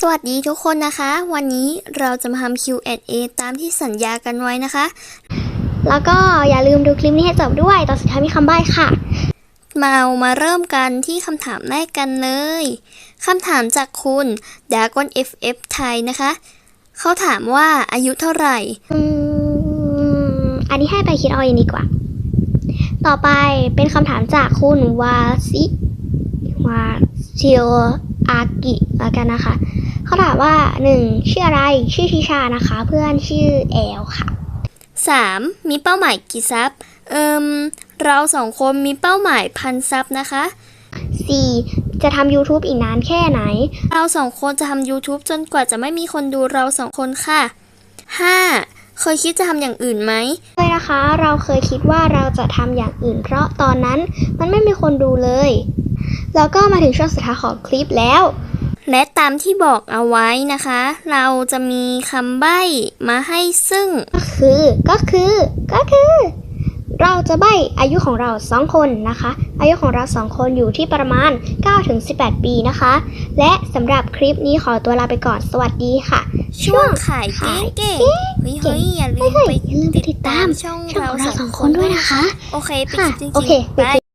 สวัสดีทุกคนนะคะ วันนี้เราจะมาทำ Q&A ตามที่สัญญากันไว้นะคะ แล้วก็อย่าลืมดูคลิปนี้ให้จบด้วยตอนสุดท้ายมีคำใบ้ค่ะ มาเอามาเริ่มกันที่คำถามแรกกันเลยคำถามจากคุณ d a g o n FF ไทยนะคะ เขาถามว่าอายุเท่าไหร่ อืม อันนี้ให้ไปคิดเอาเองดีกว่า ต่อไปเป็นคำถามจากคุณวาซิวาซิโออากิแล้วกันนะคะ เขาถามว่าหนึ่งชื่ออะไร ชื่อชิชานะคะ เพื่อนชื่อแอลค่ะ 3. มีเป้าหมายกี่ซับเอิมเราสองคนมีเป้าหมายพันซับนะคะสี่จะทำ YouTube อีกนานแค่ไหน เราสองคนจะทำ YouTube จนกว่าจะไม่มีคนดูเราสองคนค่ะ 5. เคยคิดจะทำอย่างอื่นไหมเคยนะคะ เราเคยคิดว่าเราจะทำอย่างอื่น เพราะตอนนั้นมันไม่มีคนดูเลย แล้วก็มาถึงช่วงสุดท้ายของคลิปแล้ว และตามที่บอกเอาไว้นะคะ เราจะมีคำใบ้มาให้ซึ่ง ก็คือ ก็คือ ก็คือ เราจะใบ้อายุของเราสองคนนะคะ อายุของเราสองคนอยู่ที่ประมาณ 9-18 ปีนะคะ และสำหรับคลิปนี้ขอตัวลาไปก่อนสวัสดีค่ะ ช่วงขายขายเก๋ๆเฮ้ยเก๋เฮ้ยอย่าลืมเฮ้ยไปอย่าลืมไปติดตามช่องช่องเราของเราสสอองงคคนนด้ด้ววยยนะนะคะคะ โอเค ปิดค่ะจริงๆโอเคปิดบาย